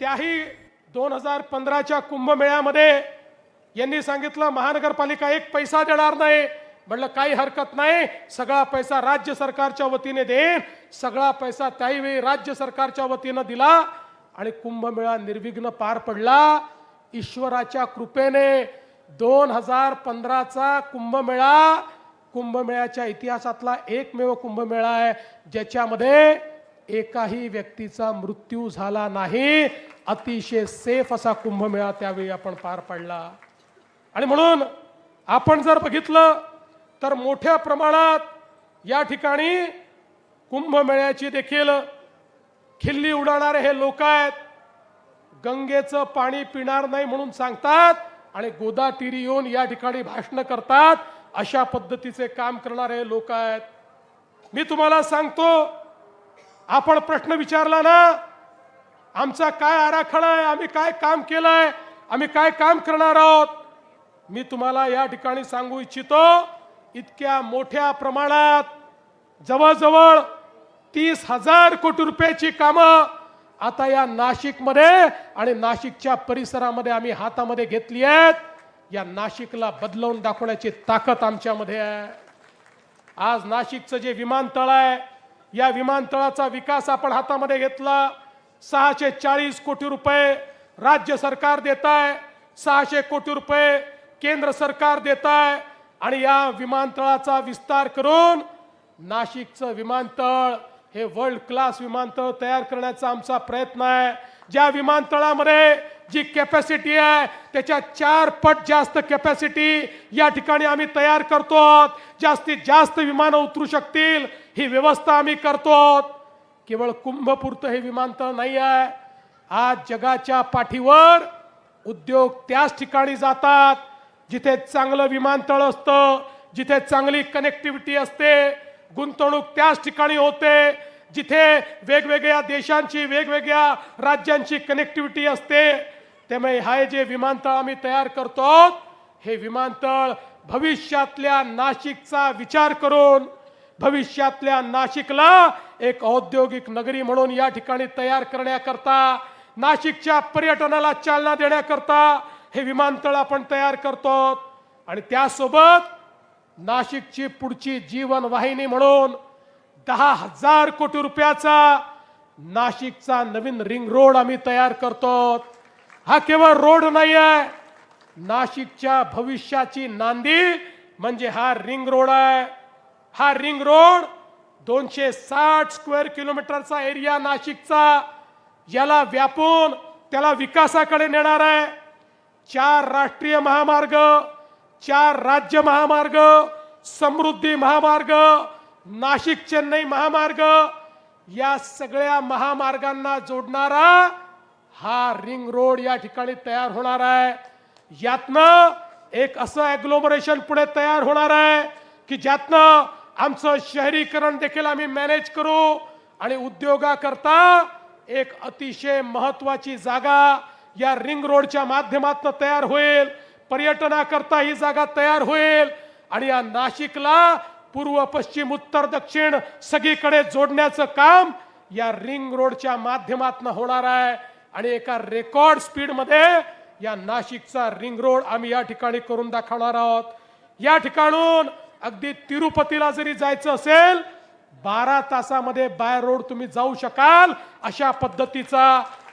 त्याही दोन हजार पंधराच्या कुंभमेळ्यामध्ये यांनी सांगितलं महानगरपालिका एक पैसा देणार नाही. म्हणलं काही हरकत नाही. सगळा पैसा राज्य सरकारच्या वतीने देईन. सगळा पैसा त्याही वेळी राज्य सरकारच्या वतीनं दिला. आणि कुंभमेळा निर्विघ्न पार पडला. ईश्वराच्या कृपेने दोन हजार पंधराचा कुंभमेळा कुंभमेळ्याच्या इतिहासातला एकमेव कुंभमेळा आहे ज्याच्यामध्ये एकाही व्यक्तीचा मृत्यू झाला नाही अतिशय सेफ असा कुंभमेळा त्यावेळी आपण पार पाडला. आणि म्हणून आपण जर बघितलं तर मोठ्या प्रमाणात या ठिकाणी कुंभमेळ्याची देखील खिल्ली उडाणारे हे लोक आहेत. गंगेचं पाणी पिणार नाही म्हणून सांगतात आणि गोदातीरी येऊन या ठिकाणी भाषण करतात. अशा पद्धतीचे काम करणारे लोक आहेत. मी तुम्हाला सांगतो आपण प्रश्न विचारला ना आमचा काय आराखडा आहे आम्ही काय काम केलंय आम्ही काय काम करणार आहोत? मी तुम्हाला या ठिकाणी सांगू इच्छितो इतक्या मोठ्या प्रमाणात जवळजवळ तीस हजार कोटी रुपयाची कामं आता या नाशिकमध्ये आणि नाशिकच्या परिसरामध्ये आम्ही हातामध्ये घेतली आहेत. या नाशिकला बदलवून दाखवण्याची ताकद आमच्यामध्ये आहे. आज नाशिकचं जे विमानतळ आहे या विमानतळाचा विकास आपण हातामध्ये घेतला. सहाशे चाळीस कोटी रुपये राज्य सरकार देत आहे सहाशे कोटी रुपये केंद्र सरकार देत आहे आणि या विमानतळाचा विस्तार करून नाशिकचं विमानतळ हे वर्ल्ड क्लास विमानतळ तयार करण्याचा आमचा प्रयत्न आहे ज्या विमानतळामध्ये जी कॅपॅसिटी आहे त्याच्या चार पट जास्त कॅपॅसिटी या ठिकाणी आम्ही तयार करतो आहोत. जास्तीत जास्त विमानं उतरू शकतील ही व्यवस्था आम्ही करतो आहोत. केवळ कुंभपुरतं हे विमानतळ नाही आहे आज जगाच्या पाठीवर उद्योग त्याच ठिकाणी जातात जिथे चांगलं विमानतळ असतं जिथे चांगली कनेक्टिव्हिटी असते गुंतवणूक त्याच ठिकाणी होते जिथे वेगवेगळ्या देशांची वेगवेगळ्या राज्यांची कनेक्टिव्हिटी असते. त्यामुळे हा जे विमानतळ आम्ही तयार करतो हे विमानतळ भविष्यातल्या नाशिकचा विचार करून भविष्यातल्या नाशिकला एक औद्योगिक नगरी म्हणून या ठिकाणी तयार करण्याकरता नाशिकच्या पर्यटनाला चालना देण्याकरता हे विमानतळ आपण तयार करतो. आणि त्यासोबत नाशिकची पुढची जीवन वाहिनी म्हणून दहा हजार कोटी रुपयाचा नाशिकचा नवीन रिंग रोड आम्ही तयार करतो. हा केवळ रोड नाही आहे नाशिकच्या भविष्याची नांदी म्हणजे हा रिंग रोड आहे. हा रिंग रोड दोनशे साठ स्क्वेअर किलोमीटरचा एरिया नाशिकचा याला व्यापून त्याला विकासाकडे नेणार आहे. चार राष्ट्रीय महामार्ग चार राज्य महामार्ग समृद्धी महामार्ग नाशिक चेन्नई महामार्ग या सगळ्या महामार्गांना जोडणारा हा रिंग रोड या ठिकाणी तयार होणार आहे. यातनं एक असं ॲग्लोमरेशन पुढे तयार होणार आहे की ज्यातनं आमचं शहरीकरण देखील आम्ही मॅनेज करू आणि उद्योगाकरता एक अतिशय महत्वाची जागा या रिंग रोडच्या माध्यमातून तयार होईल. पर्यटनाकरता ही जागा तयार होईल. आणि या नाशिकला पूर्व पश्चिम उत्तर दक्षिण सगळीकडे जोडण्याचं काम या रिंग रोडच्या माध्यमातून होणार आहे. आणि एका रेकॉर्ड स्पीडमध्ये या नाशिकचा रिंग रोड आम्ही या ठिकाणी करून दाखवणार आहोत. या ठिकाणून अगदी तिरुपतीला जरी जायचं असेल बारा तासामध्ये बाय रोड तुम्ही जाऊ शकाल अशा पद्धतीचा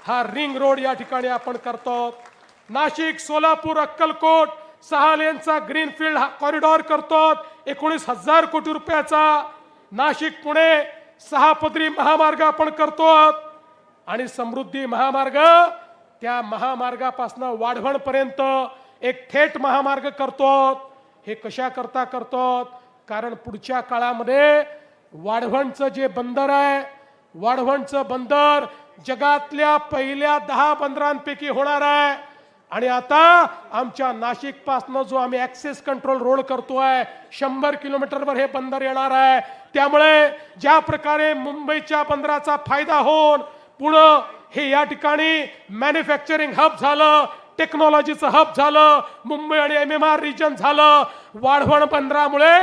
हा रिंग रोड या ठिकाणी आपण करतो. नाशिक सोलापूर अक्कलकोट सहा लेनचा ग्रीनफील्ड हा कॉरिडॉर करतो एकोणीस हजार कोटी रुपयाचा नाशिक पुणे सहा पदरी महामार्ग आपण करतो आणि समृद्धी महामार्ग त्या महामार्गापासनं वाढवणपर्यंत एक थेट महामार्ग करतो हे कशा करता करतो कारण पुढच्या काळामध्ये वाढवणचं जे बंदर आहे वाढवणचं बंदर जगातल्या पहिल्या दहा बंदरांपैकी होणार आहे. आणि आता आमच्या नाशिक पासनं जो आम्ही ऍक्सेस कंट्रोल रोड करतोय शंभर किलोमीटरवर हे बंदर येणार आहे. त्यामुळे ज्या प्रकारे मुंबईच्या बंदराचा फायदा होऊन पुढं हे या ठिकाणी मॅन्युफॅक्चरिंग हब झालं टेक्नॉलॉजीचं हब झालं मुंबई आणि एम एम आर रिजन झालं वाढवण बंदरामुळे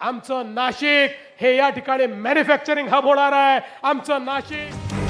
आमचं नाशिक हे या ठिकाणी मॅन्युफॅक्चरिंग हब होणार आहे. आमचं नाशिक